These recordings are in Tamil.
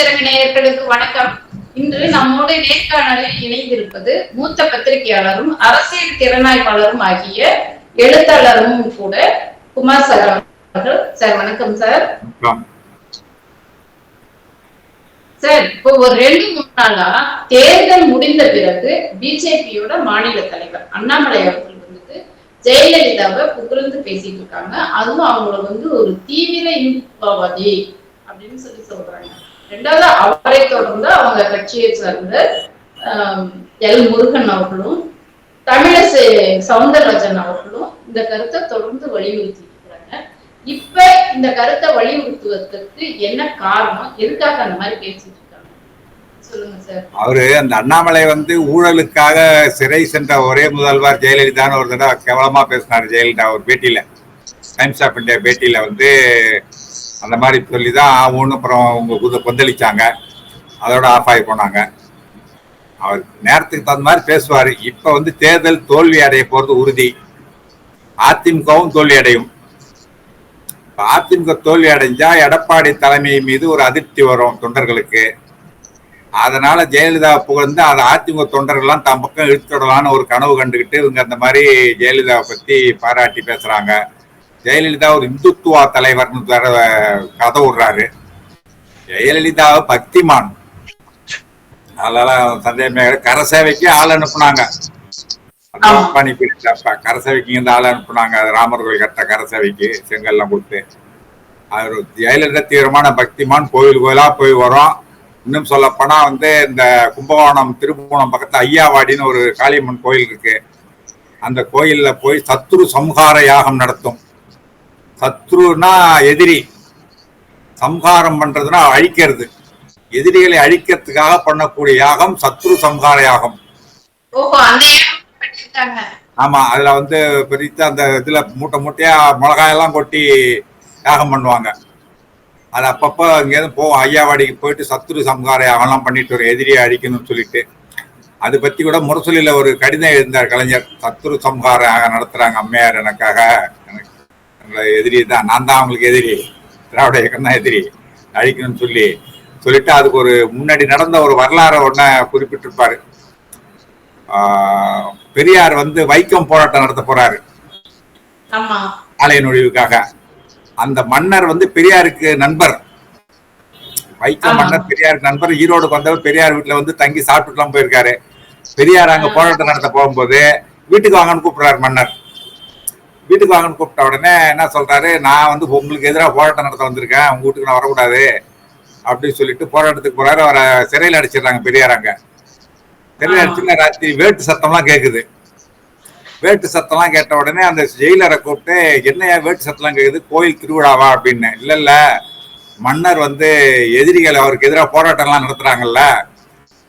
திறமை நேயர்களுக்கு வணக்கம். இன்று நம்மோடு நேர்காணலில் இணைந்திருப்பது மூத்த பத்திரிகையாளரும் அரசியல் திறனாய்வாளரும் ஆகிய எழுத்தாளரும் கூட குமார் சார் அவர்கள். சார் வணக்கம் சார். சார் இப்போ ஒரு ரெண்டு மூணு நாளா தேர்தல் முடிந்த பிறகு பிஜேபியோட மாநில தலைவர் அண்ணாமலை அவர்கள் வந்துட்டு ஜெயலலிதாவை புகழ்ந்து பேசிட்டு இருக்காங்க. அதுவும் அவங்கள வந்து ஒரு தீவிர இந்துத்துவவாதி அப்படின்னு சொல்லி சொல்றாங்க. ரெண்டாவது அவரை தொடர்ந்து அவங்க கட்சியை சார்ந்த எல் முருகன் அவர்களும் தமிழிசை சவுந்தரராஜன் அவர்களும் இந்த கருத்தை தொடர்ந்து வலியுறுத்தி இருக்கிறாங்க இப்ப இந்த கருத்தை வலியுறுத்துவதற்கு என்ன காரணம்? எதுக்காக அந்த மாதிரி பேசிட்டு சொல்லுங்க அவரு அந்த அண்ணாமலை வந்து ஊழலுக்காக சிறை சென்ற ஒரே முதல்வர் ஜெயலலிதான்னு ஒரு தடவை கேவலமா பேசினார் ஜெயலலிதா ஒரு பேட்டியில. டைம்ஸ் ஆஃப் இந்தியா பேட்டியில வந்து அந்த மாதிரி சொல்லி தான் ஆகும்னு அப்புறம் அவங்க குத கொந்தளிச்சாங்க. அதோட ஆஃப் ஆகி போனாங்க. அவர் நேரத்துக்கு தகுந்த மாதிரி பேசுவார். இப்போ வந்து தேர்தல் தோல்வி அடைய போகிறது உறுதி. அதிமுகவும் தோல்வி அடையும். அதிமுக தோல்வி அடைஞ்சா எடப்பாடி தலைமை மீது ஒரு அதிருப்தி வரும் தொண்டர்களுக்கு. அதனால ஜெயலலிதா புகழ்ந்து அதை அதிமுக தொண்டர்கள்லாம் தம் பக்கம் இழுத்துடலான்னு ஒரு கனவு கண்டுகிட்டு இவங்க அந்த மாதிரி ஜெயலலிதாவை பற்றி பாராட்டி பேசுகிறாங்க ஜெயலலிதா ஒரு இந்துத்துவா தலைவர்னு கதை விடுறாரு. ஜெயலலிதா பக்திமான். அதெல்லாம் சந்தேகமே. கரை சேவைக்கு ஆள் அனுப்புனாங்க. கரை சேவைக்கு இந்த ஆள் அனுப்புனாங்க. ராமர் கோயில் கட்ட கரை சேவைக்கு செங்கல்லாம் கொடுத்து. அவர் ஜெயலலிதா தீவிரமான பக்திமான். கோயில் கோயிலா போய் வரோம். இன்னும் சொல்ல போனா வந்து இந்த கும்பகோணம் திருப்புவனம் பக்கத்துல ஐயாவாடின்னு ஒரு காளியம்மன் கோயில் இருக்கு. அந்த கோயில்ல போய் சத்ரு சம்ஹார யாகம் நடத்தும். சத்ருனா எதிரி. சம்ஹாரம் பண்றதுன்னா அழிக்கிறது. எதிரிகளை அழிக்கிறதுக்காக பண்ணக்கூடிய யாகம் சத்ரு சம்ஹார யாகம். ஆமா அதுல வந்து பெரிய அந்த இதுல மூட்டை மூட்டையா மிளகாயெல்லாம் கொட்டி யாகம் பண்ணுவாங்க. அது அப்பப்போ இங்கேருந்து போவோம். ஐயாவாடிக்கு போயிட்டு சத்துரு சம்ஹார யாகம்லாம் பண்ணிட்டு ஒரு எதிரியை அழிக்கணும்னு சொல்லிட்டு. அது பத்தி கூட முரசொலியில ஒரு கடிதம் எழுந்தார் கலைஞர். சத்துரு சம்ஹார யாகம் நடத்துறாங்க அம்மையார் எனக்காக. எனக்கு எங்களை எதிரி தான். நான் தான் அவங்களுக்கு எதிரி. திராவிட இயக்கம் தான் எதிரி. அழிக்கணும்னு சொல்லி சொல்லிட்டு அதுக்கு ஒரு முன்னாடி நடந்த ஒரு வரலாறு ஒன்ன குறிப்பிட்டிருப்பாரு. பெரியார் வந்து வைக்கம் போராட்டம் நடத்த போறாரு. ஆலய நுழைவுக்காக. அந்த மன்னர் வந்து பெரியாருக்கு நண்பர். வைக்கம். மன்னர் பெரியாருக்கு நண்பர். ஈரோடுக்கு வந்தவர் பெரியார் வீட்டுல வந்து தங்கி சாப்பிட்டுலாம் போயிருக்காரு. பெரியார் அங்க போராட்டம் நடத்த போகும்போது வீட்டுக்கு வாங்கன்னு கூப்பிடுறாரு மன்னர். வீட்டுக்கு வாங்கன்னு கூப்பிட்ட உடனே என்ன சொல்றாரு? நான் வந்து உங்களுக்கு எதிராக போராட்டம் நடத்த வந்திருக்கேன். உங்க வீட்டுக்கு நான் வரக்கூடாது. அப்படின்னு சொல்லிட்டு போராட்டத்துக்கு போறாரு. அவரை சிறையில் அடிச்சிடுறாங்க பெரியாராங்க சிறையில் ஆமா. அடிச்சுன்னா ராத்திரி வேட்டு சத்தம்லாம் கேட்குது வேட்டு சத்தம்லாம் கேட்ட உடனே அந்த ஜெயிலரை கூப்பிட்டு என்னையா வேட்டு சத்தம்லாம் கேட்குது கோயில் திருவிழாவா? அப்படின்னு. இல்லை இல்லை. மன்னர் வந்து எதிரிகள் அவருக்கு எதிராக போராட்டம்லாம் நடத்துறாங்கல்ல.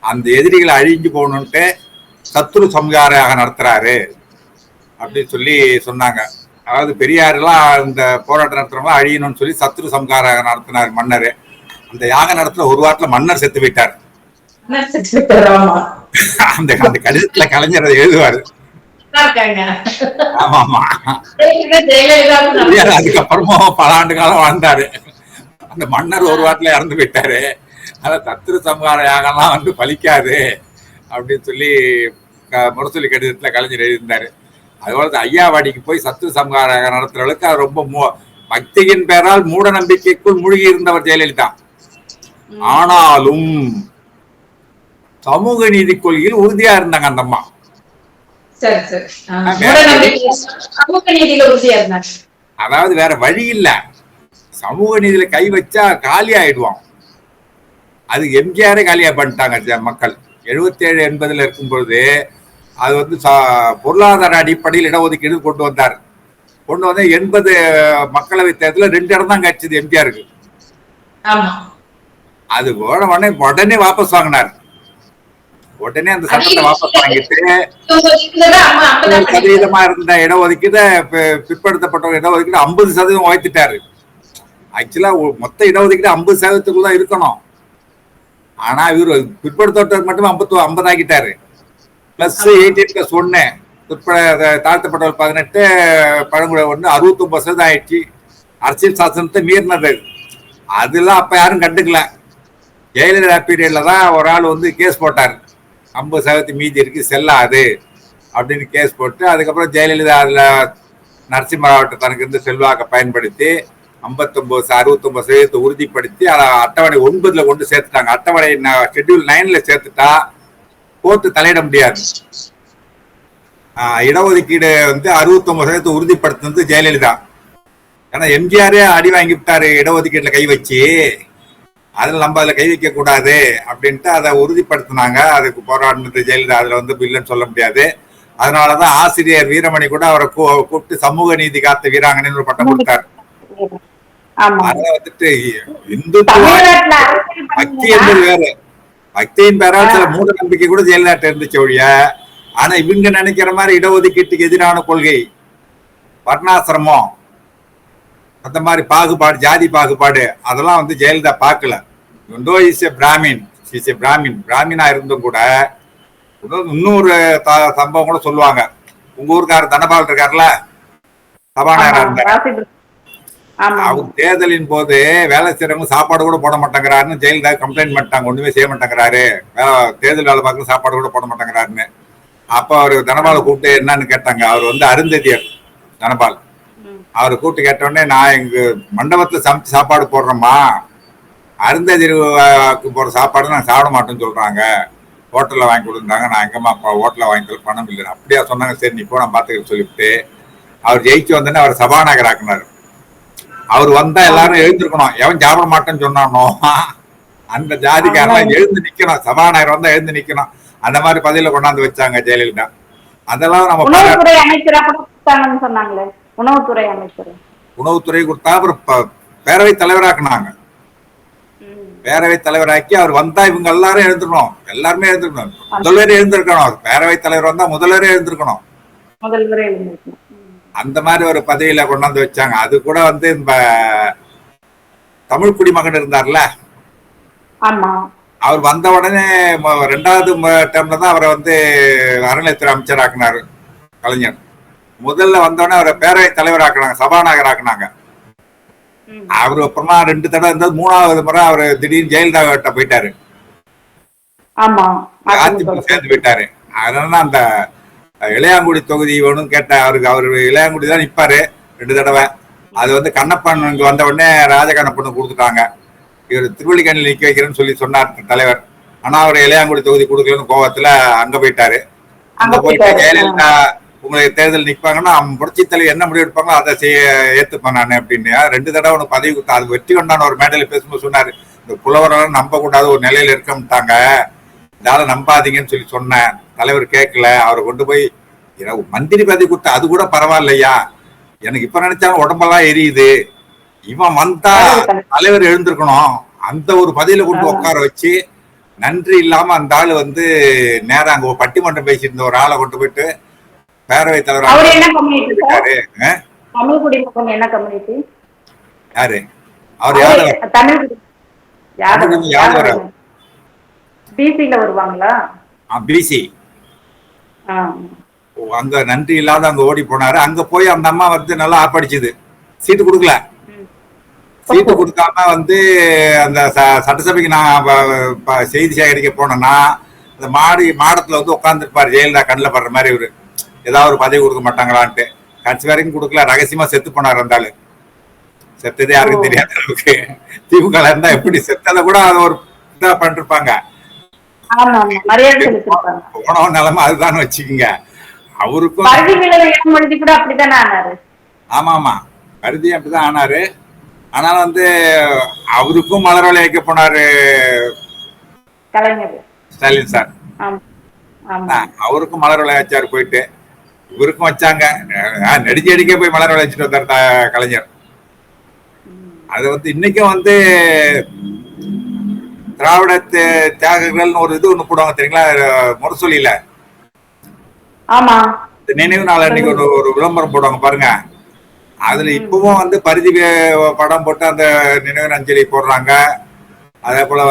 அந்த எதிரிகளை அழிஞ்சு போகணுன்ட்டு சத்துரு சம்ஹாராக நடத்துறாரு. அப்படின்னு சொல்லி சொன்னாங்க. அதாவது பெரியாரெல்லாம் இந்த போராட்டம் நடத்துறவங்க அழியணும்னு சொல்லி சத்துரு சம்ஹாரம் நடத்தினார் மன்னர். அந்த யாகம் நடத்துற ஒரு வாரத்துல மன்னர் செத்து போயிட்டார். அந்த அந்த கடிதத்துல கலைஞர் அதை எழுதுவாரு அதுக்கப்புறமும் பல ஆண்டு காலம் வாழ்ந்தாரு. அந்த மன்னர் ஒரு வாட்டில இறந்து போயிட்டாரு. அத தத்திர சம்ஹார யாகம்லாம் வந்து பலிக்காது அப்படின்னு சொல்லி முரசொலி கடிதத்துல கலைஞர் எழுதியிருந்தாரு. அதுபோல இந்த ஐயாவாடிக்கு போய் சத்துரு சம்ஹார யாகம் நடத்துறவளுக்கு அது ரொம்ப மூ- பக்தியின் பெயரால் மூட நம்பிக்கைக்குள் மூழ்கி இருந்தவர் ஜெயலலிதா. ஆனாலும் சமூக நீதி கொள்கையில் உறுதியா இருந்தாங்க அந்த அம்மா. அதாவது வேற வழி இல்ல. சமூக நீதியில கை வச்சா காலி ஆயிடுவான். அது எம்ஜிஆரே காலியா பண்ணிட்டாங்க மக்கள். 77 ஏழு எண்பதுல இருக்கும் பொழுது அது வந்து பொருளாதார அடிப்படையில் இடஒதுக்கீடு கொண்டு வந்தார். கொண்டு வந்து எண்பது மக்களவை தேர்தலில் ரெண்டு இடம் தான் கிடைச்சது எம்ஜிஆருக்கு. அது உடனே உடனே உடனே வாபஸ் வாங்கினார். உடனே அந்த சட்டத்தை வாபஸ் வாங்கிட்டு. சதவீதமா இருந்த இடஒதுக்கீடு பி- பிற்படுத்தப்பட்ட இடஒதுக்கீடு ஐம்பது சதவீதம் உயர்த்திட்டாரு. ஆக்சுவலா மொத்த இடஒதுக்கீடு ஐம்பது சதவீதத்துக்குள்ள தான் இருக்கணும். ஆனா இவர் பிற்படுத்தப்பட்டவர் மட்டும் ஐம்பத்து ஐம்பது ஆக்கிட்டாரு பிளஸ் எயிட்டீன் சொன்னேன். ஒன்னு பிற்பட தாழ்த்தப்பட்டவர் பதினெட்டு பழங்குடி ஒன்று அறுபத்தொன்பது சதவீதம் ஆயிடுச்சு அரசியல் சாசனத்தை மீறினது. அதெல்லாம் அப்போ யாரும் கண்டுக்கல. ஜெயலலிதா பீரியடில் தான் ஒரு ஆள் வந்து கேஸ் போட்டார். ஐம்பது சதவீதம் மீதி இருக்கு செல்லாது அப்படின்னு கேஸ் போட்டு அதுக்கப்புறம் ஜெயலலிதா நரசிம்ம நரசிம்மராவட்ட தனக்கு இருந்து செல்வாக்க பயன்படுத்தி ஐம்பத்தொம்போது அறுபத்தொம்பது சதவீதத்தை உறுதிப்படுத்தி அதை அட்டவணை ஒன்பதில் கொண்டு சேர்த்துட்டாங்க. அட்டவணை ஷெட்யூல் நைனில் சேர்த்துட்டா கோர்ட்டு தலையிட முடியாது. இடஒதுக்கீடு வந்து அறுபத்தொன்பது சதவீதத்தை உறுதிப்படுத்தினது ஜெயலலிதா. ஏன்னா எம்ஜிஆரே அடி வாங்கி விட்டாரு இடஒதுக்கீட்டுல கை வச்சு. அதுல நம்ம அதுல கை வைக்க கூடாது அப்படின்ட்டு அதை உறுதிப்படுத்தினாங்க. அதுக்கு போராடினது ஜெயலலிதா. அதுல வந்து இல்லைன்னு சொல்ல முடியாது. அதனாலதான் ஆசிரியர் வீரமணி கூட அவரை கூப்பிட்டு சமூக நீதி காத்த வீராங்கனைன்னு ஒரு பட்டம் கொடுத்தாரு. அதனால வந்துட்டு அரசியல் பக்தி என்பது வேறு. பக்தியின் பேரால் சில மூட நம்பிக்கை கூட ஜெயலலிதா இருந்துச்சு ஒழிய. ஆனா இவங்க நினைக்கிற மாதிரி இடஒதுக்கீட்டுக்கு எதிரான கொள்கை வர்ணாசிரமம் அந்த மாதிரி பாகுபாடு ஜாதி பாகுபாடு அதெல்லாம் வந்து ஜெயலலிதா பார்க்கல. இந்தோ is a Brahmin is a Brahmin பிராமினா இருந்தும் கூட இன்னொரு- சம்பவம் கூட சொல்லுவாங்க. உங்க ஊருக்காரர் தனபால் இருக்காருல்ல சபாநாயகரா இருந்தார். அவர் தேர்தலின் போது வேலை செய்யறவங்க சாப்பாடு கூட போட மாட்டேங்கிறாருன்னு ஜெயலலிதா கம்ப்ளைண்ட் பண்ணிட்டாங்க. ஒண்ணுமே செய்ய மாட்டேங்கிறாரு. தேர்தல் வேலை பார்க்க சாப்பாடு கூட போட மாட்டேங்கிறாருன்னு. அப்ப அவர் தனபால் கூப்பிட்டு என்னன்னு கேட்டாங்க. அவர் வந்து அருந்ததியர் தனபால். அவர் கூப்பிட்டு கேட்ட உடனே நான் எங்க மண்டபத்துல சமைச்சு சாப்பாடு போடுறேம்மா. அருந்ததியருக்கு போற சாப்பாடு நான் சாப்பிட மாட்டேன்னு சொல்றாங்க. ஹோட்டல்ல வாங்கி கொடுத்தாங்க. நான் எங்கம்மா ஹோட்டல்ல வாங்கி கொடுக்க பணம் இல்லை அப்படியா சொன்னாங்க. சரி நீ போ நான் பாத்துக்க சொல்லிவிட்டு. அவர் ஜெயிச்சு வந்தோடனே அவர் சபாநாயகர் ஆக்குனாரு. அவர் வந்தா எல்லாரும் எழுந்திருக்கணும். எவன் சாப்பிட மாட்டேன்னு சொன்னானோ? அந்த ஜாதிக்காரன் எழுந்து நிக்கணும். சபாநாயகர் வந்தா எழுந்து நிக்கணும். அந்த மாதிரி பதவியில கொண்டாந்து வச்சாங்க ஜெயலலிதா. அதெல்லாம் நம்ம உணவுத்துறை அமைச்சரா சொன்னாங்களே. உணவுத்துறை அமைச்சர். உணவுத்துறை கொடுத்தா அப்புறம் ப- பேரவைத் தலைவராக்குனாங்க. ம். பேரவைத் தலைவராக்கி அவர் வந்தா இவங்க எல்லாரும் எழுந்திருக்கணும். எல்லாருமே எழுந்திருக்கணும். முதல்வரே எழுந்திருக்கணும். பேரவைத் தலைவர் வந்தா முதல்வரே எழுந்திருக்கணும். முதல்வரே இருந்திருக்கு ம். அந்த மாதிரி ஒரு பதவியில கொண்டாந்து வச்சாங்க. அது கூட வந்து இந்த தமிழ் குடிமகன் இருந்தார்ல? அவர் வந்த உடனே ரெண்டாவது டேர்ம்ல தான் அவரை வந்து அறநிலையத்துறை அமைச்சர் ஆக்குனாரு கலைஞர். முதல்ல வந்தோடனே அவரை பேரவைத் தலைவர் ஆக்குனாங்க சபாநாயகர் ஆக்குனாங்க. அவர் அப்புறமா ரெண்டு தடவை இருந்தது மூணாவது முறை அவர் திடீர்னு ஜெயலலிதா போயிட்டாரு. சேர்ந்து போயிட்டாரு. அதனால அந்த இளையாங்குடி தொகுதி வேணும்னு கேட்ட அவருக்கு அவர் இளையாங்குடி தான் நிப்பாரு ரெண்டு தடவை. அது வந்து கண்ணப்பன் இங்க வந்த உடனே ராஜகண்ணப்பன் கொடுத்துட்டாங்க. இவர் திருவள்ளிக்கண்ணில் நிக்க வைக்கிறேன்னு சொல்லி சொன்னார் தலைவர். ஆனா அவர் இளையாங்குடி தொகுதி கொடுக்கலன்னு கோவத்துல அங்க போயிட்டாரு. அங்க போயிட்டு. ஜெயலலிதா உங்களுக்கு தேர்தல் நிற்பாங்கன்னா புரட்சி தலைவர் என்ன முடிவு எடுப்பாங்களோ அதை செய்ய ஏத்துப்பேன் நான் அப்படின்னு. ரெண்டு தடவை உனக்கு பதவி கொடுத்தா அது வெற்றி கொண்டான ஒரு மேடையில பேசும்போது சொன்னாரு. இந்த புலவரெல்லாம் நம்ப கூடாத ஒரு நிலையில இருக்கம்ட்டாங்க. இதால நம்பாதீங்கன்னு சொல்லி சொன்னேன். தலைவர் கேட்கல அவரை கொண்டு போய் எனக்கு மந்திரி பதவி கொடுத்தா அது கூட பரவாயில்லையா? எனக்கு இப்ப நினைச்சாலும் உடம்பெல்லாம் எரியுது. இவன் வந்தா தலைவர் எழுந்திருக்கணும். அந்த ஒரு பதவியில கொண்டு உட்கார வச்சு நன்றி இல்லாம அந்த ஆளு வந்து நேரா அங்க பட்டிமன்றம் பேசியிருந்த ஒரு ஆளை கொண்டு போயிட்டு அவர் தலைவர் யாரு? அவர் யாரு? யாதவரா? பிசில வருவாங்களா? பிசி. அங்க நன்றி இல்லாத அங்க ஓடி போனாரு. அங்க போய் அந்த அம்மா வந்து நல்லா ஆப்படிச்சுது சீட்டு கொடுக்கல. சீட்டு கொடுக்காம வந்து அந்த சட்டசபைக்கு நான் செய்தி சேகரிக்க போனேன்னா அந்த மாடி மாடத்துல வந்து உட்காந்துருப்பாரு ஜெயலலிதா கண்ணில் படுற மாதிரி இவரு. ஏதாவது ஒரு பதவி கொடுக்க மாட்டாங்களான்ட்டு. கட்சி வரைக்கும் கொடுக்கல ரகசியமா செத்து போனார் அந்த ஆளு. செத்ததே யாருக்கும் தெரியாத அளவுக்கு. திமுக இருந்தா எப்படி செத்ததை கூட அதை ஒரு இதா பண்ணிருப்பாங்க. போனவன் நிலைமை அதுதான் வச்சுக்கோங்க. அவருக்கும் ஆமா ஆமா. கருதி அப்படிதான் ஆனாரு. ஆனாலும் வந்து அவருக்கும் மலர் வைக்க போனாரு ஸ்டாலின் சார். அவருக்கும் மலர் வச்சாரு போயிட்டு. இவருக்கும் வச்சாங்க. அஹ், நெடுஞ்சு அடிக்க போய் மலர் வளைய வச்சுட்டு வந்தார் கலைஞர். அது வந்து இன்னைக்கும் வந்து திராவிட தியாகங்கள்னு ஒரு இது ஒண்ணு போடுவாங்க தெரியுங்களா? முரசொலியில. நினைவு நாள் அன்னைக்கு ஒரு ஒரு விளம்பரம் போடுவாங்க பாருங்க. அதுல இப்பவும் வந்து பரிதி படம் போட்டு அந்த நினைவு அஞ்சலி போடுறாங்க. அதே போல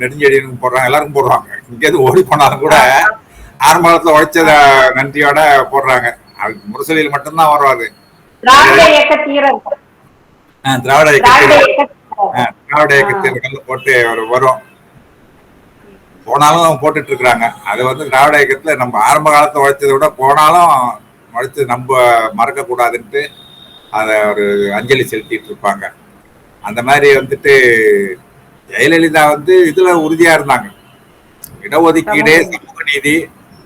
நெடுஞ்செழியனுக்கு போடுறாங்க எல்லாருக்கும் போடுறாங்க இங்கேருந்து ஓடி போனாலும் கூட ஆரம்ப காலத்துல உழைச்சத நன்றியோட போடுறாங்க. அது முரசொலியில் மட்டும்தான் வரும் அது. திராவிட இயக்க திராவிட இயக்க திராவிட இயக்க தேர்தல் போட்டு ஒரு வரும். போனாலும் அவங்க போட்டுட்டு இருக்கிறாங்க அது வந்து திராவிட இயக்கத்துல நம்ம ஆரம்ப காலத்தை உழைச்சதை விட போனாலும் உழைச்சு நம்ம மறக்க கூடாதுன்ட்டு அதை ஒரு அஞ்சலி செலுத்திட்டு இருப்பாங்க அந்த மாதிரி வந்துட்டு ஜெயலலிதா வந்து இதுல உறுதியா இருந்தாங்க. இடஒதுக்கீடு சமூக நீதி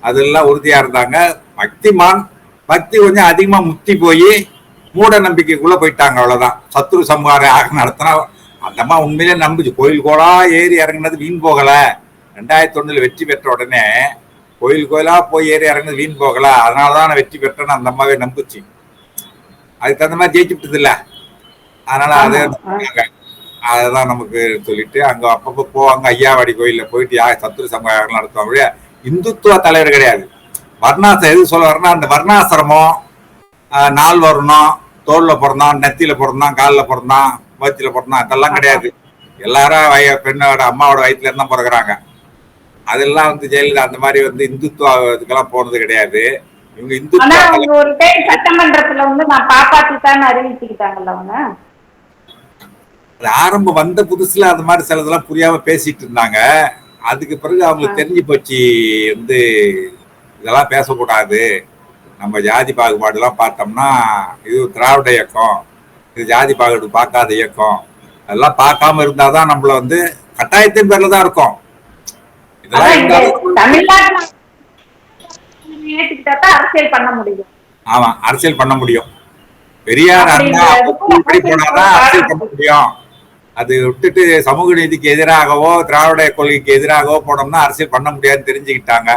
அதெல்லாம் உறுதியா இருந்தாங்க. பக்திமான் பக்தி கொஞ்சம் அதிகமா முத்தி போய் மூட நம்பிக்கைக்குள்ள போயிட்டாங்க அவ்வளவுதான். சத்துரு சம்ஹார ஆக நடத்தினா அந்த அம்மா உண்மையிலே நம்புச்சு. கோயில் கோலா ஏறி இறங்குனது வீண் போகல. ரெண்டாயிரத்தி ஒண்ணுல வெற்றி பெற்ற உடனே கோயில் கோயிலா போய் ஏறி இறங்குனது வீண் போகல. அதனாலதான் நான் வெற்றி பெற்றேன்னு அந்த அம்மாவே நம்புச்சு. அதுக்கு தகுந்த மாதிரி ஜெயிச்சு விட்டது இல்ல அதனால அது. அதுதான் நமக்கு சொல்லிட்டு அங்க அப்பப்போ போவாங்க. ஐயாவாடி கோயில்ல போயிட்டு யா சத்துரு சமூகம் நடத்துவாங்க இந்துத்துவ தலைவர் கிடையாது. வர்ணாசம் எது சொல்ல வரனா அந்த வர்ணாசிரமம் நாள் வரணும் தோல்ல பிறந்தான் நெத்தியில பிறந்தான் காலில் பிறந்தான் வயிற்றுல பிறந்தான் அதெல்லாம் கிடையாது. எல்லாரும் வய பெண்ணோட அம்மாவோட வயிற்றுல இருந்தா பிறகுறாங்க அதெல்லாம் வந்து ஜெயலலிதா அந்த மாதிரி வந்து இந்துத்துவ இதுக்கெல்லாம் போனது கிடையாது. இவங்க அவங்க ஒரு டைம் சட்டமன்றத்துல வந்து நான் காப்பாத்திட்டான்னு அறிவிச்சுக்கிட்டாங்கல்ல அவங்க? ஆரம்பம் வந்த புதுசுல அந்த மாதிரி சிலதெல்லாம் புரியாம பேசிட்டு இருந்தாங்க. அதுக்கு பிறகு அவங்களுக்கு தெரிஞ்சு போச்சு வந்து இதெல்லாம் பேசக்கூடாது. நம்ம ஜாதி பாகுபாடு எல்லாம் பார்த்தோம்னா இது திராவிட இயக்கம். இது ஜாதி பாகுபாடு பார்க்காத இயக்கம். அதெல்லாம் பார்க்காம இருந்தாதான் நம்மள வந்து கட்டாயத்தின் பேர்ல தான் இருக்கும். ஆமா அரசியல் பண்ண முடியும். பெரியார் அண்ணா இப்படி போனாதான் அரசியல் பண்ண முடியும். அது விட்டுட்டு சமூக நீதிக்கு எதிராகவோ திராவிட கொள்கைக்கு எதிராகவோ போனோம்னா அரசியல் பண்ண முடியாதுன்னு தெரிஞ்சுக்கிட்டாங்க.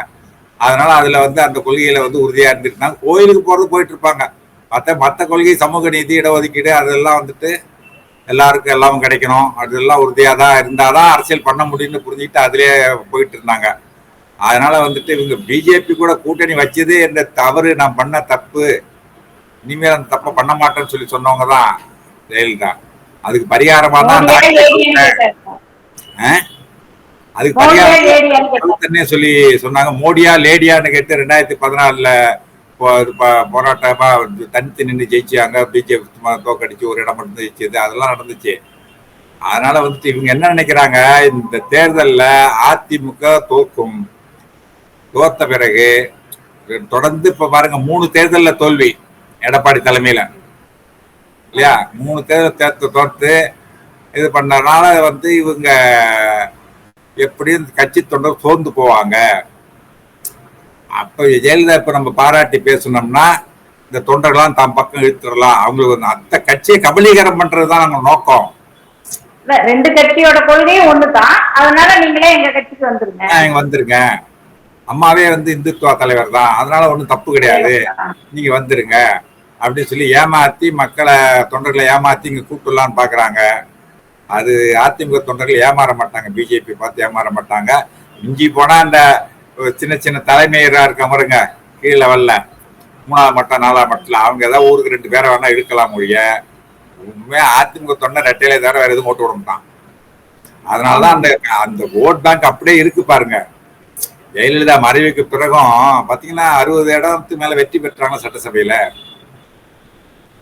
அதனால அதுல வந்து அந்த கொள்கையில வந்து உறுதியா இருந்துட்டாங்க கோயிலுக்கு போறது போயிட்டு இருப்பாங்க. மத்த மத்த கொள்கை சமூக நீதி இடஒதுக்கீடு அதெல்லாம் வந்துட்டு எல்லாருக்கும் எல்லாமும் கிடைக்கணும். அதெல்லாம் உறுதியா தான் இருந்தாதான் அரசியல் பண்ண முடியும்னு புரிஞ்சுக்கிட்டு அதுலயே போயிட்டு இருந்தாங்க. அதனால வந்துட்டு இவங்க பிஜேபி கூட கூட்டணி வச்சதே இந்த தவறு நான் பண்ண தப்பு இனிமேல் அந்த தப்பை பண்ண மாட்டேன்னு சொல்லி சொன்னவங்க தான் ஜெயலலிதா. அதுக்கு பரிகாரமா தான்? அதுக்கு பரிகாரம் சொல்லி சொன்னாங்க. மோடியா லேடியான்னு கேட்டு ரெண்டாயிரத்தி பதினாலுல போராட்டமா தனித்து நின்று ஜெயிச்சாங்க. பிஜேபி தோக்கடிச்சு ஒரு இடம் மட்டும் ஜெயிச்சது. அதெல்லாம் நடந்துச்சு. அதனால வந்துட்டு இவங்க என்ன நினைக்கிறாங்க? இந்த தேர்தலில் அதிமுக தோக்கும். தோத்த பிறகு தொடர்ந்து இப்ப பாருங்க மூணு தேர்தலில் தோல்வி எடப்பாடி தலைமையில. இல்லையா? மூணு தேர்தல் தேர்த்து தோற்று இது பண்ணனால வந்து இவங்க எப்படியும் கட்சி தொண்டர் சோர்ந்து போவாங்க. அப்ப ஜெயலலிதா இப்ப நம்ம பாராட்டி பேசணும்னா இந்த தொண்டர்கள்லாம் தம் பக்கம் இழுத்துடலாம். அவங்களுக்கு அந்த கட்சியை கபலீகரம் பண்றதுதான் நம்ம நோக்கம். இல்ல, ரெண்டு கட்சியோட கொள்கையும் ஒண்ணுதான். அதனால நீங்களே எங்க கட்சிக்கு வந்துருங்க. இங்க வந்துருங்க. அம்மாவே வந்து இந்துத்துவ தலைவர் தான் அதனால ஒண்ணும் தப்பு கிடையாது. நீங்க வந்துருங்க. அப்படின்னு சொல்லி ஏமாத்தி மக்களை தொண்டர்களை ஏமாத்தி இங்க கூப்பிடலான்னு பாக்குறாங்க. அது அதிமுக தொண்டர்கள் ஏமாற மாட்டாங்க. பிஜேபி பார்த்து ஏமாற மாட்டாங்க. மிஞ்சி போனா அந்த சின்ன சின்ன தலைமையராக இருக்க பாருங்க. கீழ் லெவல்ல மூணாவது மட்டம் நாலாவது மட்டத்தில் அவங்க ஏதாவது ஊருக்கு ரெண்டு பேரை வேணா இழுக்கலாம் மொழிய உண்மையா அதிமுக தொண்டை ரெட்டையில தவிர வேற எதுவும் ஓட்டு விடமாட்டான் அதனால தான் அந்த அந்த ஓட் பேங்க் அப்படியே இருக்கு பாருங்க. ஜெயலலிதா மறைவுக்கு பிறகும் பாத்தீங்கன்னா அறுபது இடத்துக்கு மேல வெற்றி பெற்றாங்க சட்டசபையில.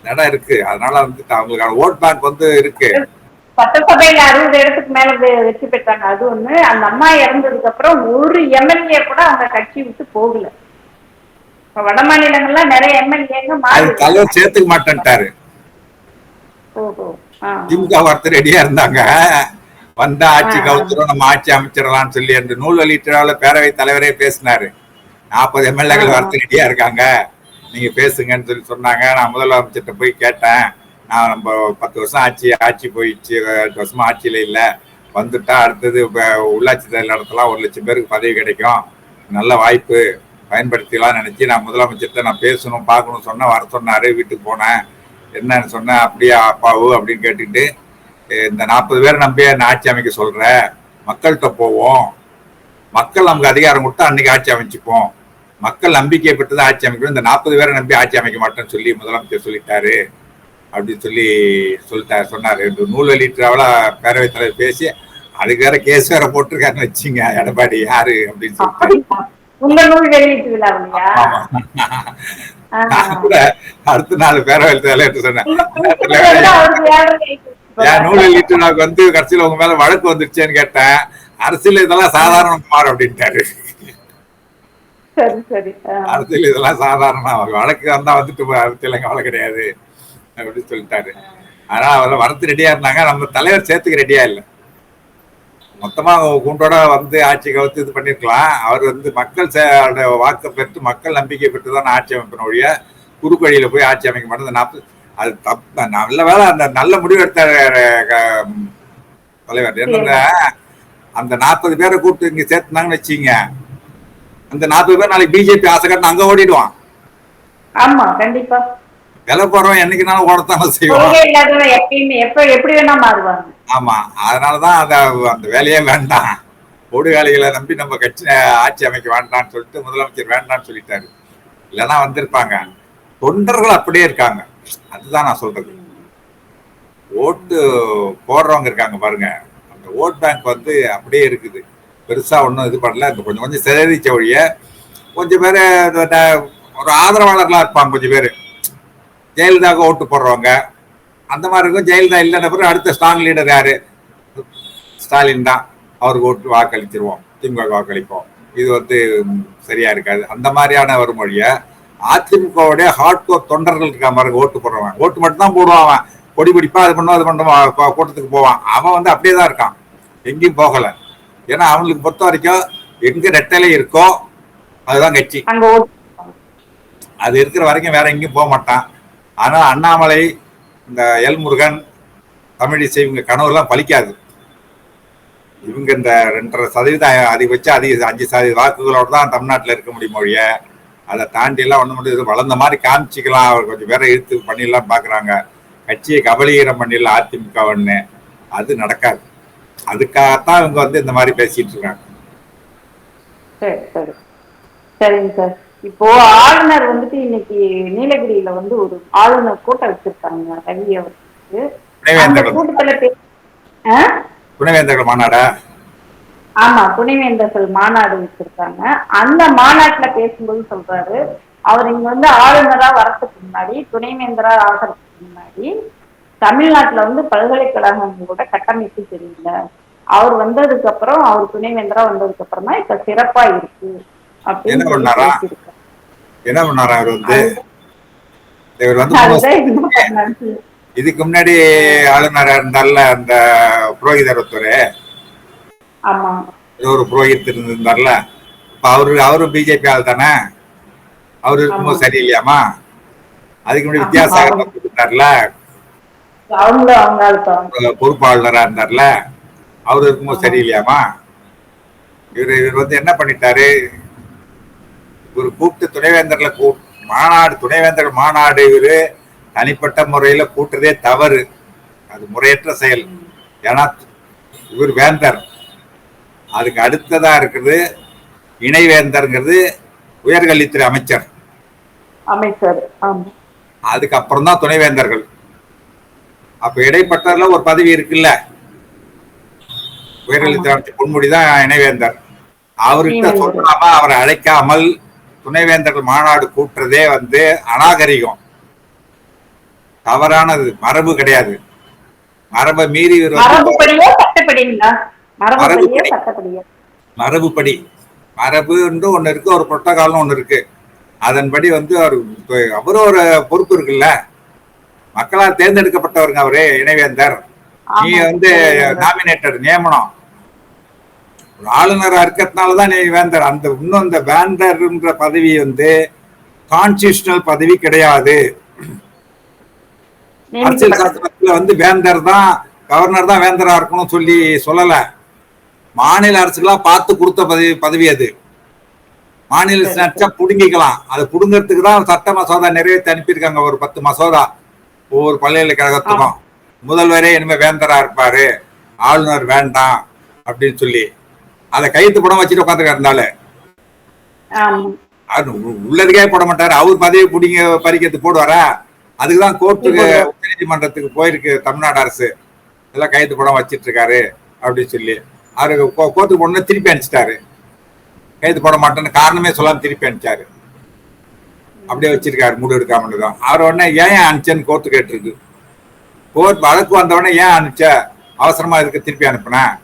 இடம் இருக்கு. அதனால வந்து அவங்களுக்கான ஓட் பேங்க் வந்து இருக்கு. சட்டசபையில அறுபது இடத்துக்கு மேல வெற்றி பெற்றாங்க. அது ஒண்ணு. அந்த அம்மா இறந்ததுக்கு அப்புறம் ஒரு எம்எல்ஏ கூட அவங்க கட்சி விட்டு போகல. இப்ப வட மாநிலங்கள்ல நிறைய எம்எல்ஏங்க தலைவர் சேர்த்துக்க மாட்டேன்ட்டாரு. ஓஹோ. திமுக ஒருத்தர் ரெடியா இருந்தாங்க. வந்த ஆட்சி கவுத்துறோம் நம்ம ஆட்சி அமைச்சிடலாம்னு சொல்லி அந்த நூல் வெளியீட்டாளர் பேரவை தலைவரே பேசினாரு. நாற்பது எம்எல்ஏக்கள் வரத்து ரெடியா இருக்காங்க. நீங்க பேசுங்கன்னு சொல்லி சொன்னாங்க. நான் முதலமைச்சர்கிட்ட போய் கேட்டேன். நான் நம்ம பத்து வருஷம் ஆட்சி ஆட்சி போயிடுச்சு. ரெண்டு வருஷமா ஆட்சியில் இல்லை வந்துட்டா அடுத்தது இப்போ உள்ளாட்சி தேர்தல் நடத்தலாம். ஒரு லட்சம் பேருக்கு பதவி கிடைக்கும். நல்ல வாய்ப்பு. பயன்படுத்திலாம் நினச்சி நான் முதலமைச்சர்கிட்ட நான் பேசணும் பார்க்கணும் சொன்னேன் வர சொன்னார் வீட்டுக்கு போனேன். என்னன்னு சொன்னேன் அப்படியே அப்பாவு? அப்படின்னு கேட்டுக்கிட்டு இந்த நாற்பது பேரை நம்பி நான் ஆட்சி அமைக்க சொல்கிறேன் மக்கள்கிட்ட போவோம். மக்கள் நமக்கு அதிகாரம் கொடுத்தா அன்னைக்கு ஆட்சி அமைச்சுப்போம். மக்கள் நம்பிக்கை பெற்று தான் ஆட்சி அமைக்கணும். இந்த நாற்பது பேரை நம்பி ஆட்சி அமைக்க மாட்டேன்னு சொல்லி முதலமைச்சர் சொல்லிட்டாரு. அப்படின்னு சொல்லி சொல்லிட்டாரு சொன்னாரு. இந்த நூல் வெளியிட்டாவல பேரவைத் தலைவர் பேசி அதுக்கு வேற கேஸ் வேற போட்டிருக்காருன்னு வச்சுங்க எடப்பாடி யாரு அப்படின்னு சொல்லிட்டு? உங்க நூல் வெளியீட்டு விழாவிலையா. நான் கூட அடுத்த நாள் பேரவைத் தலைவர் சொன்னேன். ஏன் நூல் எழுதிட்டு வந்து கடைசியில உங்க மேல வழக்கு வந்துருச்சேன்னு கேட்டேன். அரசியல் இதெல்லாம் சாதாரணம் மாறு அப்படின்ட்டாரு. அரசியல் இதெல்லாம் சாதாரணம். வழக்கு வந்தா வந்துட்டு அரசியல் வழக்கு கிடையாது. அப்படின்னு சொல்லிட்டாரு. ஆனா அவர் வரத்து ரெடியா இருந்தாங்க. நம்ம தலைவர் சேர்த்துக்கு ரெடியா இல்ல. மொத்தமா கூண்டோட வந்து ஆட்சி கவுத்து இது பண்ணிருக்கலாம். அவர் வந்து மக்கள் வாக்கு பெற்று மக்கள் நம்பிக்கை பெற்று தான் ஆட்சி அமைப்பின ஒழிய குறுக்கழியில போய் ஆட்சி அமைக்க மாட்டேன் நாற்பது அது தப்பு நல்ல வேலை அந்த நல்ல முடிவு எடுத்தார் தலைவர். என்னன்னா அந்த நாற்பது பேரை கூப்பிட்டு இங்க சேர்த்துனாங்கன்னு வச்சுங்க அந்த நாற்பது பேர் நாளைக்கு பிஜேபி ஆசை காட்டினா அங்க ஓடிடுவான். ஆமா கண்டிப்பா. விலை போறவன் என்னைக்குனாலும் ஓடத்தானே மாறுவாங்க. ஆமா அதனாலதான் அந்த அந்த வேலையே வேண்டாம். ஓடு வேலைகளை நம்பி நம்ம கட்சி ஆட்சி அமைக்க வேண்டாம்னு சொல்லிட்டு முதலமைச்சர் வேண்டாம்னு சொல்லிட்டாரு. இல்லைன்னா வந்திருப்பாங்க. தொண்டர்கள் அப்படியே இருக்காங்க. அதுதான் நான் சொல்றது. ஓட்டு போடுறவங்க இருக்காங்க பாருங்க. அந்த ஓட் பேங்க் வந்து அப்படியே இருக்குது. பெருசா ஒன்றும் இது பண்ணல. இந்த கொஞ்சம் கொஞ்சம் சிதறிச்ச ஒழிய கொஞ்சம் பேர் ஒரு ஆதரவாளர்களா இருப்பாங்க கொஞ்சம் பேர். ஜெயலலிதாவுக்கு ஓட்டு போடுறவங்க. அந்த மாதிரி இருக்கும். ஜெயலலிதா இல்லைன்ற பிறகு அடுத்த ஸ்ட்ராங் லீடர் யாரு? ஸ்டாலின் தான். அவருக்கு ஓட்டு வாக்களிச்சிருவோம். திமுக வாக்களிப்போம். இது வந்து சரியா இருக்காது. அந்த மாதிரியான ஒரு மொழிய அதிமுகவுடைய ஹார்ட்கோர் தொண்டர்கள் இருக்கா மாதிரி ஓட்டு போடுறவன். ஓட்டு மட்டும் தான் போடுவான் அவன். கொடி பிடிப்பா அது பண்ணுவான் அது பண்ணுவான் கோ- கூட்டத்துக்கு போவான். அவன் வந்து அப்படியே தான் இருக்கான். எங்கேயும் போகல. ஏன்னா அவங்களுக்கு பொறுத்த வரைக்கும் எங்க ரெட்டலை இருக்கோ அதுதான் கட்சி. அது இருக்கிற வரைக்கும் வேற எங்கேயும் போக மாட்டான். ஆனால் அண்ணாமலை இந்த எல் முருகன் தமிழிசை இவங்க கனவுலாம் பலிக்காது. இவங்க இந்த ரெண்டரை சதவீதம் அதிகபட்சம் அதிக அஞ்சு சதவீத வாக்குகளோடு தான் தமிழ்நாட்டில் இருக்க முடியும் மொழிய அதை தாண்டி எல்லாம் முடியாது. வளர்ந்த மாதிரி காமிச்சிக்கலாம். அவர் கொஞ்சம் வேற இழுத்து பண்ணிடலாம் பார்க்குறாங்க. கட்சியை கபலீகரம் பண்ணிடலாம் அதிமுகவன்னு. அது நடக்காது. அதுக்காகத்தான் இவங்க வந்து இந்த மாதிரி பேசிட்டு இருக்காங்க. சரி சரி. சரிங்க சார். இப்போ ஆளுநர் வந்துட்டு இன்னைக்கு நீலகிரியில வந்து ஒரு ஆளுநர் கூட்டம் வச்சிருக்காங்க ரவி அவர்களுக்கு. அந்த கூட்டத்துல? துணைவேந்தர்கள் மாநாடா? ஆமா துணைவேந்தர்கள் மாநாடு வச்சிருக்காங்க. அந்த மாநாட்டுல பேசும்போது சொல்றாரு அவர் இங்க வந்து ஆளுநரா வரதுக்கு முன்னாடி துணைவேந்தரா ஆகிறதுக்கு முன்னாடி தமிழ்நாட்டுல வந்து பல்கலைக்கழகங்களோட கட்டமைப்பு தெரியல. அவர் வந்ததுக்கு அப்புறம் அவர் துணைவேந்தரா வந்ததுக்கு அப்புறம் தான் இப்ப சிறப்பா இருக்கு. அப்படின்னு என்ன பண்ணாரா? அவர் வந்து? இவர் வந்து இதுக்கு முன்னாடி ஆளுநரா இருந்தார்ல அந்த புரோகிதர் ஒருத்தர் ஆமா. ஏதோ ஒரு புரோகித் இருந்திருந்தார்ல. இப்ப அவரு அவரும் பிஜேபி ஆள் தானே? அவரு இருக்கும்போது. சரியில்லையாமா? அதுக்கு முன்னாடி ஆமா. இருந்தார்ல பொறுப்பாளரா இருந்தார்ல. அவரு இருக்கும்போது சரியில்லையாமா? இவர் இவர் வந்து என்ன பண்ணிட்டாரு? இவர் கூப்பிட்டு துணைவேந்தர்ல கூ மாநாடு துணைவேந்தர் மாநாடு இவரு தனிப்பட்ட முறையில கூட்டுறதே தவறு. அது முறையற்ற செயல். ஏன்னா இவர் வேந்தர். அதுக்கு அடுத்ததா இருக்குது இணைவேந்தர்ங்கிறது உயர்கல்வித்துறை அமைச்சர். அமைச்சர் அதுக்கப்புறம் தான் துணைவேந்தர்கள். அப்ப இடைப்பட்டதுல ஒரு பதவி இருக்குல்ல? உயர்கல்வித்துறை அமைச்சர் பொன்முடி தான் இணைவேந்தர். அவர்கிட்ட. சொல்லாம அவரை அழைக்காமல் துணைவேந்தர்கள் மாநாடு கூட்டுறதே வந்து அநாகரிகம். தவறானது மரபு கிடையாது. மரபை மீறி மரபுப்படி. மரபுப்படி மரபுன்னு ஒண்ணு இருக்கு ஒரு புரோட்டோகால்னு ஒண்ணு இருக்கு. அதன்படி வந்து அவர் அவரும் ஒரு பொறுப்பு இருக்குல்ல. மக்களால் தேர்ந்தெடுக்கப்பட்டவருங்க அவரு இணைவேந்தர். நீ. வந்து நாமினேட்டர் நியமனம். ஒரு ஆளுநரா இருக்கிறதுனாலதான் நீ வேந்தர். அந்த இன்னும் அந்த வேந்தர்ன்ற பதவி வந்து கான்ஸ்டியூஷனல் பதவி கிடையாது. அரசியல் சாசனத்துல வந்து வேந்தர் தான் கவர்னர் தான் வேந்தரா இருக்கணும் சொல்லி சொல்லல. மாநில அரசுக்கெல்லாம் பார்த்து கொடுத்த பதவி பதவி அது. மாநில நினைச்சா புடுங்கிக்கலாம். அது புடுங்கிறதுக்கு தான் சட்ட மசோதா நிறைவேற்றி அனுப்பியிருக்காங்க. ஒரு பத்து மசோதா ஒவ்வொரு பல்கலைக்கழகத்துக்கும். முதல்வரே இனிமே வேந்தரா இருப்பாரு. ஆளுநர் வேண்டாம் அப்படின்னு சொல்லி. அதை கையெழுத்து படம் வச்சுட்டு உட்காந்துருக்காரு உ- உள்ளதுக்கே போட மாட்டாரு. அவர் பதவி பிடிங்க பறிக்கிறதுக்கு போடுவாரா? அதுக்குதான் கோர்ட்டுக்கு உச்ச நீதிமன்றத்துக்கு போயிருக்கு தமிழ்நாடு அரசு. எல்லாம் கையெழுத்து படம் வச்சிட்டு இருக்காரு அப்படின்னு சொல்லி. அவரு கோர்ட்டுக்கு போன திருப்பி அனுப்பிச்சிட்டாரு. கையெழுத்து போட மாட்டேன்னு காரணமே சொல்லாம திருப்பி அனுப்பிச்சாரு. அப்படியே வச்சிருக்காரு முடிவு எடுக்காம தான். அவர் உடனே ஏன் அனுப்பிச்சேன்னு கோர்ட்டு கேட்டிருக்கு? கோர்ட் வழக்கு வந்தவொடனே ஏன் அனுப்பிச்ச? அவசரமா இதுக்கு திருப்பி அனுப்புனேன்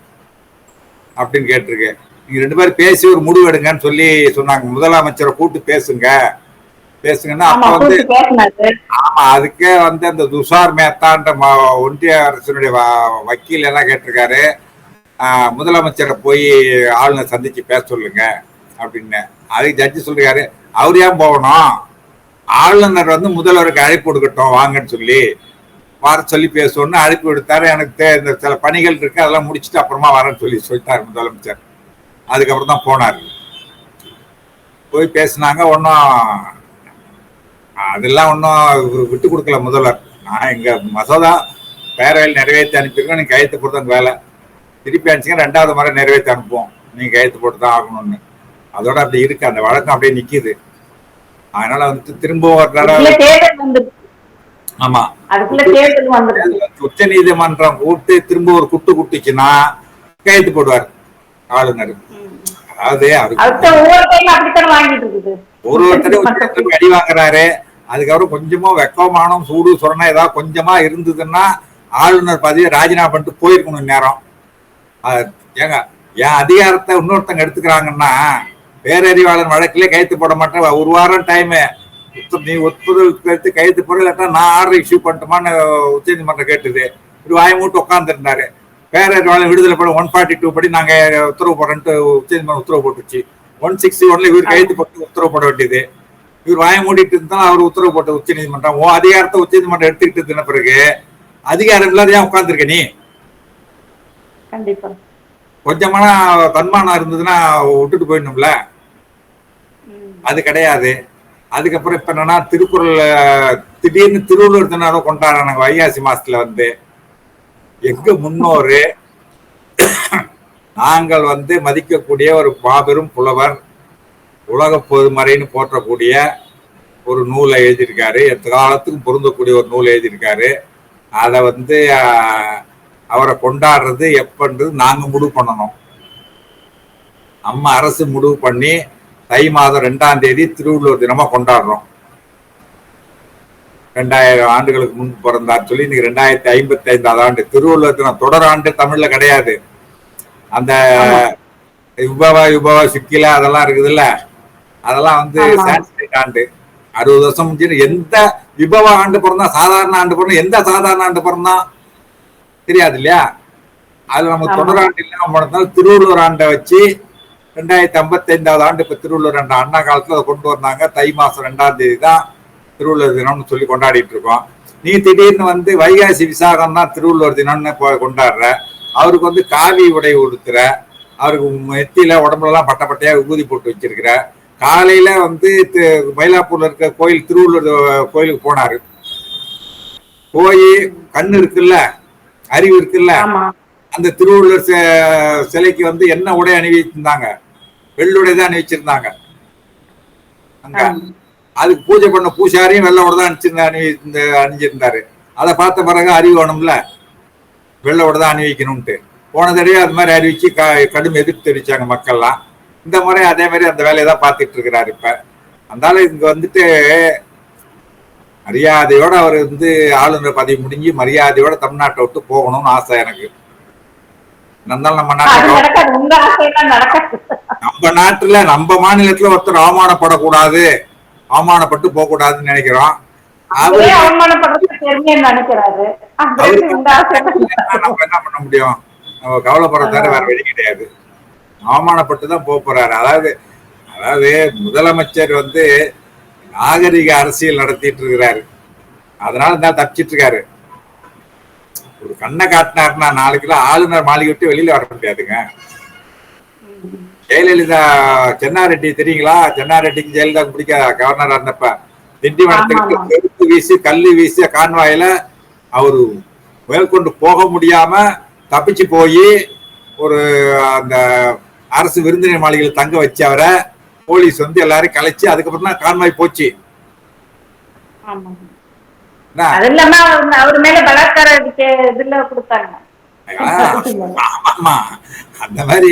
அப்படின்னு கேட்டிருக்கு நீங்க ரெண்டு பேரும் பேசி ஒரு முடிவு எடுங்கன்னு சொல்லி சொன்னாங்க. முதலமைச்சரை கூட்டு பேசுங்க. பேசுங்கன்னா அப்ப வந்து கூப்பிட்டு ஆமா அதுக்கே வந்து அந்த துஷார் மேத்தான்ற ஒன்றிய அரசினுடைய வக்கீல் என்ன கேட்டிருக்காரு. முதலமைச்சரை போய் ஆளுநர் சந்திச்சு பேச சொல்லுங்க அப்படின்னு. அதுக்கு ஜட்ஜி சொல்றாரு அவர் ஏன் போகணும்? ஆளுநர் வந்து முதல்வருக்கு அழைப்பு கொடுக்கட்டும் வாங்கன்னு சொல்லி. வர சொல்லி பேசணும்னு அழைப்பு விடுத்தாரு. எனக்கு தே- இந்த சில பணிகள் இருக்கு அதெல்லாம் முடிச்சுட்டு அப்புறமா வரேன்னு சொல்லி சொல்லிட்டாரு முதலமைச்சர். அதுக்கப்புறம் தான் போனார். போய் பேசினாங்க. ஒன்றும் அதெல்லாம் ஒன்றும் விட்டு கொடுக்கல முதல்வர். நான் இங்க மசோதா பேரவையில் நிறைவேற்றி அனுப்பியிருக்கோம். நீங்கள் கையெழுத்து போட்டு வேலை. திருப்பி அனுப்பிச்சிங்க ரெண்டாவது முறை நிறைவேற்றி அனுப்புவோம். நீங்க கையெழுத்து போட்டு தான் ஆகணும்னு. அதோட அப்படி இருக்கு. அந்த வழக்கம் அப்படியே நிக்குது. அதனால வந்துட்டு திரும்ப ஒரு தடவை ஆமா. உச்ச நீதிமன்றம் கூட்டு திரும்ப ஒரு குட்டு குட்டிச்சுன்னா கையெழுத்து போடுவார். ஆளுநர். அதாவது ஒரு ஒருத்தர் அடி வாங்குறாரு. அதுக்கப்புறம் கொஞ்சமா வெக்கமானம் சூடு சொரணை ஏதாவது கொஞ்சமா இருந்ததுன்னா ஆளுநர் பதவியை ராஜினாமா பண்ணிட்டு போயிருக்கணும் நேரம் ஏங்க என் அதிகாரத்தை இன்னொருத்தங்க எடுத்துக்கிறாங்கன்னா பேரறிவாளன் வழக்கிலே கைத்து போட மாட்டேன். ஒரு வாரம் டைமு நீ ஒப்புதல் எடுத்து கைத்து போட இல்லாட்டா நான் ஆர்டர் இஷ்யூ பண்ணட்டுமான்னு உச்சநீதிமன்றம் கேட்டுது. இப்படி வாய மூட்டு உட்காந்துருந்தாரு பேரறிவாளன் விடுதலை படம் ஒன் ஃபார்ட்டி டூ படி நாங்க உத்தரவு போடுறேன்ட்டு உச்சநீதிமன்றம் உத்தரவு போட்டுச்சு ஒன் சிக்ஸ்டி ஒன்ல இவர் கைது போட்டு உத்தரவு போட வேண்டியது. இவர் வாய மூடிட்டு இருந்தா அவர் உத்தரவு போட்ட உச்ச நீதிமன்றம் ஓ அதிகாரத்தை உச்ச நீதிமன்றம் எடுத்துக்கிட்டு இருந்த பிறகு? அதிகாரம் இல்லாத ஏன் உட்கார்ந்துருக்க நீ? கண்டிப்பா. கொஞ்சமான தன்மானம் இருந்ததுன்னா விட்டுட்டு போயிடணும்ல. அது கிடையாது. அதுக்கப்புறம் இப்ப என்னன்னா திருக்குறள் திடீர்னு திருவள்ளுவர் தினம் கொண்டாடுறாங்க. வைகாசி மாசத்துல வந்து. எங்க முன்னோரு நாங்கள் வந்து மதிக்கக்கூடிய ஒரு மாபெரும் புலவர் உலக பொதுமறைன்னு போற்றக்கூடிய ஒரு நூலை எழுதியிருக்காரு. எந்த காலத்துக்கும் பொருந்தக்கூடிய ஒரு நூல் எழுதியிருக்காரு. அதை வந்து அவரை கொண்டாடுறது எப்பன்றது நாங்கள் முடிவு பண்ணணும். நம்ம அரசு முடிவு பண்ணி தை மாதம் ரெண்டாம் தேதி திருவள்ளுவர் தினமா கொண்டாடுறோம். ரெண்டாயிரம் ஆண்டுகளுக்கு முன் பிறந்தார் சொல்லி இன்னைக்கு ரெண்டாயிரத்தி ஐம்பத்தி ஐந்தாவது ஆண்டு திருவள்ளுவர் தினம். தொடர் ஆண்டு தமிழ்ல கிடையாது. அந்த விபவ விபவ சிக்கில அதெல்லாம் இருக்குதுல்ல. அதெல்லாம் வந்து. சான்ஸ்கிரிட் ஆண்டு. அறுபது வருஷம் முடிஞ்சு எந்த விபவ ஆண்டு பிறந்தா சாதாரண ஆண்டு பிறந்தா எந்த சாதாரண ஆண்டு பிறந்தா தெரியாது இல்லையா? அது நம்ம. தொடர் ஆண்டு இல்லாம திருவள்ளுவர் ஆண்டை வச்சு ரெண்டாயிரத்தி ஐம்பத்தி ஐந்தாவது ஆண்டு இப்ப திருவள்ளுவர் ரெண்டு அண்ணா காலத்துல அதை கொண்டு வந்தாங்க. தை மாசம் ரெண்டாம் தேதி தான் திருவள்ளுவர் தினம்னு சொல்லி கொண்டாடிட்டு இருக்கோம். நீ திடீர்னு வந்து வைகாசி விசாகம் தான் திருவள்ளுவர் தினம்னு கொண்டாடுற அவருக்கு வந்து காவி உடை உடுத்துற அவருக்கு நெத்தியில உடம்புல எல்லாம் பட்ட பட்டையா ஊதி போட்டு வச்சிருக்கிற காலையில வந்து மயிலாப்பூர்ல இருக்க கோயில் திருவள்ளுவர் கோயிலுக்கு போனாரு. போய் கண்ணு இருக்குல்ல அறிவு இருக்குல்ல? அந்த திருவள்ளுவர் சிலைக்கு வந்து என்ன உடை அணிவிச்சிருந்தாங்க? வெள்ளுடை தான் அணிவிச்சிருந்தாங்க. அங்க. அதுக்கு பூஜை பண்ண பூசாரியும் வெள்ளை உடை தான் அணிச்சிருந்தா அணிவி அணிஞ்சிருந்தாரு. அதை பார்த்த பிறகு அறிவு வேணும்ல? வெள்ளை உடை தான் அணிவிக்கணும்ட்டு போன தடவை அது மாதிரி அறிவிச்சு க- கடும் எதிர்ப்பு தெரிவிச்சாங்க மக்கள்லாம். இந்த முறை அதே மாதிரி அந்த வேலையை தான் பார்த்துட்டு இருக்கிறாரு இப்ப. அதனால இங்க வந்துட்டு மரியாதையோட அவர் வந்து ஆளுநர் பதவி முடிஞ்சு மரியாதையோட தமிழ்நாட்டை விட்டு போகணும்னு ஆசை எனக்கு. இருந்தாலும் நம்ம நாட்டில் நம்ம நாட்டுல நம்ம மாநிலத்துல ஒருத்தர் அவமானப்படக்கூடாது. அவமானப்பட்டு போக கூடாதுன்னு நினைக்கிறோம் நம்ம என்ன பண்ண முடியும்? நம்ம கவலைப்படுறத தவிர வேற வழி கிடையாது. அவமானப்பட்டு தான் போக போறாரு. அதாவது அதாவது முதலமைச்சர் வந்து நாகரிக அரசியல் நடத்திட்டு இருக்கிறாரு. அதனால தான் தப்பிச்சிட்டு இருக்காரு. ஒரு கண்ணை காட்டினாருன்னா நாளைக்குலாம் ஆளுநர் மாளிகை விட்டு வெளியில வர முடியாதுங்க ஜெயலலிதா சென்னாரெட்டி தெரியுங்களா சென்னாரெட்டிக்கு ஜெயலலிதாவுக்கு பிடிக்காத கவர்னரா இருந்தப்ப திண்டிவனத்துக்கு. செருப்பு வீசி கல்லு வீசிய கான்வாயில அவரு மேற்கொண்டு போக முடியாம தப்பிச்சு போய் ஒரு அந்த அரசு விருந்தினர் மாளிகையில் தங்க வச்சு அவரை போலீஸ் வந்து எல்லாரையும் கலைச்சு அதுக்கப்புறம் தான் கான்வாய் போச்சு? அது இல்லாம அவர் அவர் மேல பலாத்கார இதுக்கு இதுல கொடுத்தாங்க. ஆமா அந்த மாதிரி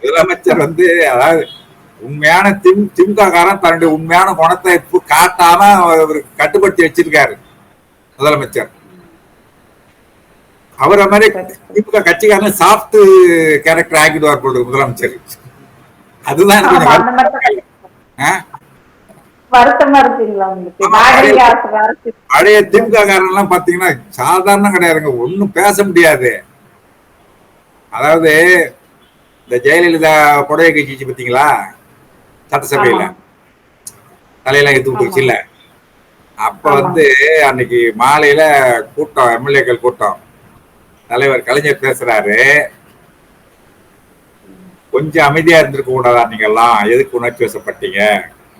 முதலமைச்சர் வந்து அதாவது உண்மையான திம் திமுக காரன் தன்னுடைய உண்மையான குணத்தை காட்டாம அவருக்கு கட்டுப்படுத்தி வச்சிருக்காரு முதலமைச்சர். அவரை மாதிரி திமுக கட்சிக்காரன் சாஃப்ட் கேரக்டர் ஆக்கிடுவார் போல முதலமைச்சர். அதுதான் வருத்தமா இருக்குங்களா உங்களுக்கு? பழைய திமுக எல்லாம் பாத்தீங்கன்னா சாதாரண கிடையாதுங்க ஒண்ணும் பேச முடியாது. அதாவது இந்த ஜெயலலிதா புடவை கட்சி பாத்தீங்களா? சட்டசபையில. தலையெல்லாம் எடுத்து விட்டுருச்சு இல்ல அப்ப. வந்து அன்னைக்கு மாலையில கூட்டம் எம்எல்ஏக்கள் கூட்டம். தலைவர் கலைஞர் பேசுறாரு. கொஞ்சம் அமைதியா இருந்திருக்க கூடாதா நீங்க எல்லாம் எதுக்கு உணர்ச்சி வசப்பட்டீங்க?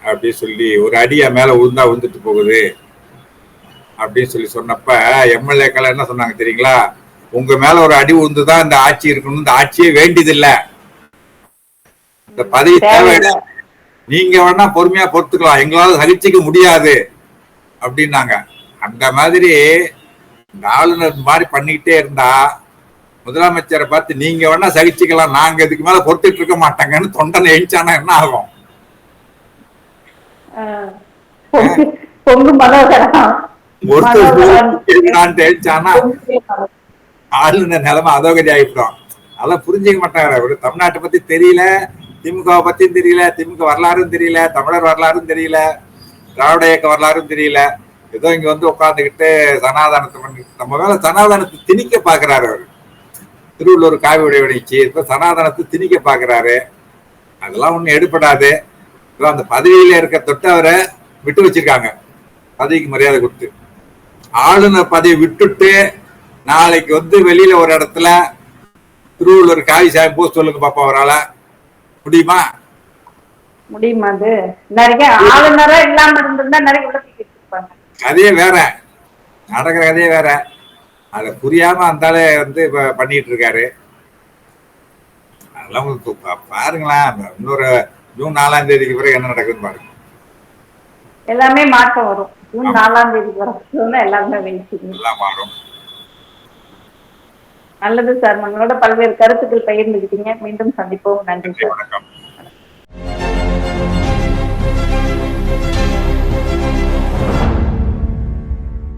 அப்படின்னு சொல்லி ஒரு அடியா மேல விழுந்தா விழுந்துட்டு போகுது. அப்படின்னு சொல்லி சொன்னப்ப எம்எல்ஏக்கள் என்ன சொன்னாங்க தெரியுங்களா? உங்க மேல ஒரு அடி விழுந்துதான் இந்த ஆட்சி இருக்கணும் இந்த ஆட்சியே வேண்டியதில்லை. இந்த பதவி தேவை தேவையில்லை. நீங்க வேணா பொறுமையா பொறுத்துக்கலாம். எங்களால சகிச்சுக்க முடியாது. அப்படின்னாங்க. அந்த மாதிரி இந்த ஆளுநர் மாதிரி பண்ணிக்கிட்டே இருந்தா முதலமைச்சரை பார்த்து நீங்க வேணா சகிச்சுக்கலாம். நாங்க இதுக்கு மேல பொறுத்துட்டு இருக்க மாட்டாங்கன்னு தொண்டனை எழுச்சானா என்ன ஆகும்? பொங்கு ஒருத்தர். ஆளுநர் நிலைமை அதோகதி ஆகிட்டோம் அதெல்லாம் புரிஞ்சுக்க மாட்டாரு அவரு தமிழ்நாட்டை பத்தி தெரியல திமுக பத்தியும் தெரியல திமுக வரலாறும் தெரியல தமிழர் வரலாறும் தெரியல திராவிட இயக்க வரலாறும் தெரியல. ஏதோ இங்க வந்து உட்காந்துக்கிட்டு சனாதனத்தை பண்ணி நம்ம மேல சனாதனத்தை திணிக்க பாக்குறாரு அவரு. திருவள்ளூர் காவி உடை உடைச்சு இப்ப சனாதனத்தை திணிக்க பாக்குறாரு அதெல்லாம் ஒண்ணும் எடுபடாது. அந்த பதவியில இருக்க தொட்டு அவரை விட்டு வச்சிருக்காங்க. பதவிக்கு மரியாதை கொடுத்து. ஆளுநர் பதவி விட்டுட்டு நாளைக்கு வந்து வெளியில ஒரு இடத்துல திருவள்ளூர் காவி சாமி போக சொல்லுங்க பாப்பா அவரால. முடியுமா? முடியுமா அது? நிறைய ஆளுநரா இல்லாம இருந்திருந்தா நிறைய விளக்கிட்டு இருப்பாங்க கதையே வேற. நடக்கிற கதையே வேற. அதை புரியாம அந்தாலே வந்து இப்ப பண்ணிட்டு இருக்காரு. அதெல்லாம் பாருங்களேன். இன்னொரு ஜூன் நாலாம் தேதிக்கு பிறகு என்ன நடக்குதுன்னு பாருங்க. எல்லாமே மாற்றம் வரும். ஜூன் நாலாம் தேதி வரைக்கும் எல்லாமே எல்லாம் மாறும். நல்லது சார். உங்களோட பல்வேறு கருத்துக்கள் பகிர்ந்துக்கிட்டீங்க மீண்டும் சந்திப்போம். நன்றி நன்றி சார் வணக்கம்.